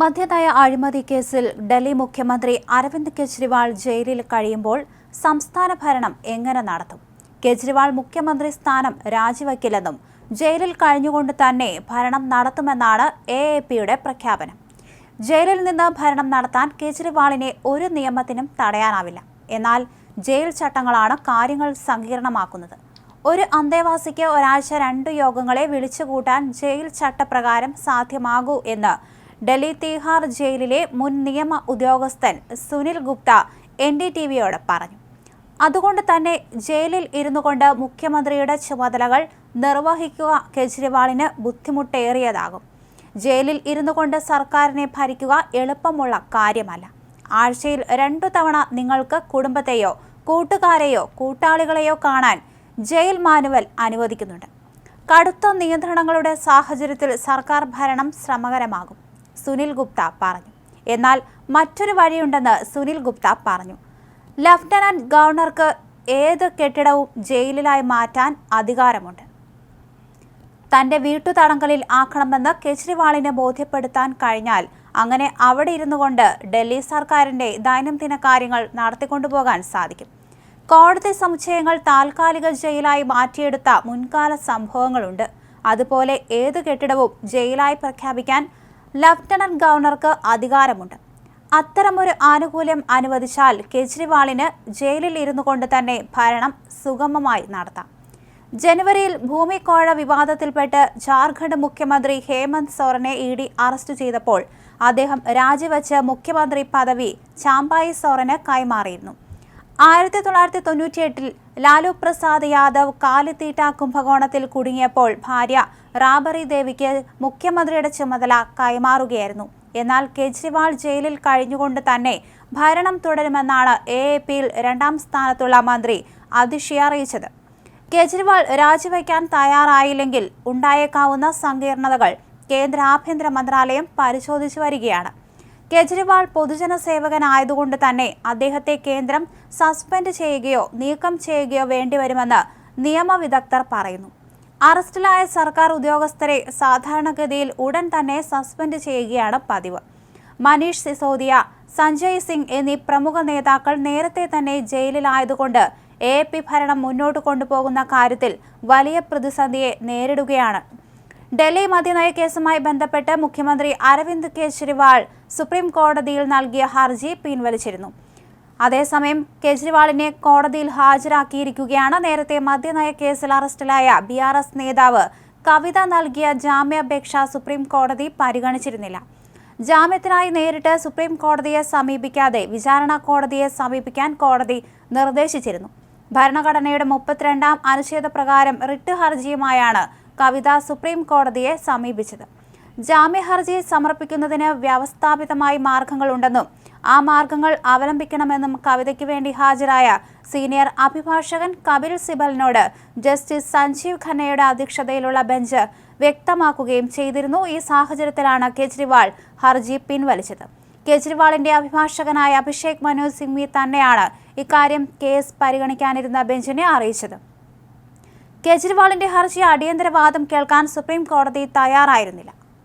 മദ്യനയ അഴിമതി കേസിൽ ഡൽഹി മുഖ്യമന്ത്രി അരവിന്ദ് കെജ്രിവാൾ ജയിലിൽ കഴിയുമ്പോൾ സംസ്ഥാന ഭരണം എങ്ങനെ നടത്തും? കെജ്രിവാൾ മുഖ്യമന്ത്രി സ്ഥാനം രാജിവെക്കില്ലെന്നും ജയിലിൽ കഴിഞ്ഞുകൊണ്ട് തന്നെ ഭരണം നടത്തുമെന്നാണ് എ എ പിയുടെ പ്രഖ്യാപനം. ജയിലിൽ നിന്ന് ഭരണം നടത്താൻ കെജ്രിവാളിനെ ഒരു നിയമത്തിനും തടയാനാവില്ല. എന്നാൽ ജയിൽ ചട്ടങ്ങളാണ് കാര്യങ്ങൾ സങ്കീർണമാക്കുന്നത്. ഒരു അന്തേവാസിക്ക് ഒരാഴ്ച രണ്ട് യോഗങ്ങളെ വിളിച്ചുകൂട്ടാൻ ജയിൽ ചട്ടപ്രകാരം സാധ്യമാകൂ എന്ന് ഡൽഹി തീഹാർ ജയിലിലെ മുൻ നിയമ ഉദ്യോഗസ്ഥൻ Sunil Gupta N D T വിയോട് പറഞ്ഞു. അതുകൊണ്ട് തന്നെ ജയിലിൽ ഇരുന്നു കൊണ്ട് മുഖ്യമന്ത്രിയുടെ ചുമതലകൾ നിർവഹിക്കുക കെജ്രിവാളിന് ബുദ്ധിമുട്ടേറിയതാകും. ജയിലിൽ ഇരുന്നു കൊണ്ട് സർക്കാരിനെ ഭരിക്കുക എളുപ്പമുള്ള കാര്യമല്ല. ആഴ്ചയിൽ രണ്ടു തവണ നിങ്ങൾക്ക് കുടുംബത്തെയോ കൂട്ടുകാരെയോ കൂട്ടാളികളെയോ കാണാൻ ജയിൽ മാനുവൽ അനുവദിക്കുന്നുണ്ട്. കടുത്ത നിയന്ത്രണങ്ങളുടെ സാഹചര്യത്തിൽ സർക്കാർ ഭരണം ശ്രമകരമാകും. സുനിൽ ഗുപ്ത പറഞ്ഞു. എന്നാൽ മറ്റൊരു വഴിയുണ്ടെന്ന് സുനിൽ ഗുപ്ത പറഞ്ഞു. ലഫ്റ്റനന്റ് ഗവർണർക്ക് ഏത് കെട്ടിടവും ജയിലിലായി മാറ്റാൻ അധികാരമുണ്ട്. തന്റെ വീട്ടുതടങ്കലിൽ ആക്കണമെന്ന് കെജ്രിവാളിനെ ബോധ്യപ്പെടുത്താൻ കഴിഞ്ഞാൽ അങ്ങനെ അവിടെ ഇരുന്നു കൊണ്ട് ഡൽഹി സർക്കാരിന്റെ ദൈനംദിന കാര്യങ്ങൾ നടത്തിക്കൊണ്ടുപോകാൻ സാധിക്കും. കോടതി സമുച്ചയങ്ങൾ താൽക്കാലിക ജയിലായി മാറ്റിയെടുത്ത മുൻകാല സംഭവങ്ങളുണ്ട്. അതുപോലെ ഏത് കെട്ടിടവും ജയിലായി പ്രഖ്യാപിക്കാൻ ലഫ്റ്റനന്റ് ഗവർണർക്ക് അധികാരമുണ്ട്. അത്തരമൊരു ആനുകൂല്യം അനുവദിച്ചാൽ കെജ്രിവാളിന് ജയിലിൽ ഇരുന്നു കൊണ്ട് തന്നെ ഭരണം സുഗമമായി നടത്താം. ജനുവരിയിൽ ഭൂമിക്കോഴ വിവാദത്തിൽപ്പെട്ട് ജാർഖണ്ഡ് മുഖ്യമന്ത്രി ഹേമന്ത് സോറനെ ഇ ഡി അറസ്റ്റ് ചെയ്തപ്പോൾ അദ്ദേഹം രാജിവെച്ച് മുഖ്യമന്ത്രി പദവി ചാമ്പായി സോറന് കൈമാറിയിരുന്നു. ആയിരത്തി തൊള്ളായിരത്തി തൊണ്ണൂറ്റി എട്ടിൽ ലാലു പ്രസാദ് യാദവ് കാലിത്തീറ്റ കുംഭകോണത്തിൽ കുടുങ്ങിയപ്പോൾ ഭാര്യ റാബറി ദേവിക്ക് മുഖ്യമന്ത്രിയുടെ ചുമതല കൈമാറുകയായിരുന്നു. എന്നാൽ കെജ്രിവാൾ ജയിലിൽ കഴിഞ്ഞുകൊണ്ട് തന്നെ ഭരണം തുടരുമെന്നാണ് എ എ പിയിൽ രണ്ടാം സ്ഥാനത്തുള്ള മന്ത്രി അതിഷി അറിയിച്ചത്. കെജ്രിവാൾ രാജിവെക്കാൻ തയ്യാറായില്ലെങ്കിൽ ഉണ്ടായേക്കാവുന്ന സങ്കീർണതകൾ കേന്ദ്ര ആഭ്യന്തര മന്ത്രാലയം പരിശോധിച്ചു വരികയാണ്. കെജ്രിവാൾ പൊതുജന സേവകനായതുകൊണ്ട് തന്നെ അദ്ദേഹത്തെ കേന്ദ്രം സസ്പെൻഡ് ചെയ്യുകയോ നീക്കം ചെയ്യുകയോ വേണ്ടിവരുമെന്ന് നിയമവിദഗ്ധർ പറയുന്നു. അറസ്റ്റിലായ സർക്കാർ ഉദ്യോഗസ്ഥരെ സാധാരണഗതിയിൽ ഉടൻ തന്നെ സസ്പെൻഡ് ചെയ്യുകയാണ് പതിവ്. മനീഷ് സിസോദിയ സഞ്ജയ് സിംഗ് എന്നീ പ്രമുഖ നേതാക്കൾ നേരത്തെ തന്നെ ജയിലിലായതുകൊണ്ട് എ പി ഭരണം മുന്നോട്ട് കൊണ്ടുപോകുന്ന കാര്യത്തിൽ വലിയ പ്രതിസന്ധിയെ നേരിടുകയാണ് ഡൽഹി മദ്യനയ കേസുമായി ബന്ധപ്പെട്ട് മുഖ്യമന്ത്രി അരവിന്ദ് കെജ്രിവാൾ സുപ്രീം കോടതിയിൽ നൽകിയ ഹർജി പിൻവലിച്ചിരുന്നു. അതേസമയം കെജ്രിവാളിനെ കോടതിയിൽ ഹാജരാക്കിയിരിക്കുകയാണ് നേരത്തെ മദ്യനയ കേസിൽ അറസ്റ്റിലായ ബി ആർ എസ് നേതാവ് കവിത നൽകിയ ജാമ്യാപേക്ഷ സുപ്രീം കോടതി പരിഗണിച്ചിരുന്നില്ല. ജാമ്യത്തിനായി നേരിട്ട് സുപ്രീം കോടതിയെ സമീപിക്കാതെ വിചാരണ കോടതിയെ സമീപിക്കാൻ കോടതി നിർദ്ദേശിച്ചിരുന്നു. ഭരണഘടനയുടെ മുപ്പത്തിരണ്ടാം അനുച്ഛേദ പ്രകാരം റിട്ട് ഹർജിയുമായാണ് കവിത സുപ്രീം കോടതിയെ സമീപിച്ചത്. ജാമ്യ ഹർജി സമർപ്പിക്കുന്നതിന് വ്യവസ്ഥാപിതമായി മാർഗങ്ങളുണ്ടെന്നും ആ മാർഗങ്ങൾ അവലംബിക്കണമെന്നും കവിതയ്ക്ക് വേണ്ടി ഹാജരായ സീനിയർ അഭിഭാഷകൻ കപിൽ സിബലിനോട് ജസ്റ്റിസ് സഞ്ജീവ് ഖന്നയുടെ അധ്യക്ഷതയിലുള്ള ബെഞ്ച് വ്യക്തമാക്കുകയും ചെയ്തിരുന്നു. ഈ സാഹചര്യത്തിലാണ് കെജ്രിവാൾ ഹർജി പിൻവലിച്ചത്. കെജ്രിവാളിന്റെ അഭിഭാഷകനായ അഭിഷേക് മനോജ് സിംഗ്വി തന്നെയാണ് ഇക്കാര്യം കേസ് പരിഗണിക്കാനിരുന്ന ബെഞ്ചിനെ അറിയിച്ചത്. കെജ്രിവാളിന്റെ ഹർജി അടിയന്തരവാദം കേൾക്കാൻ സുപ്രീം കോടതി തയ്യാറായിരുന്നില്ല.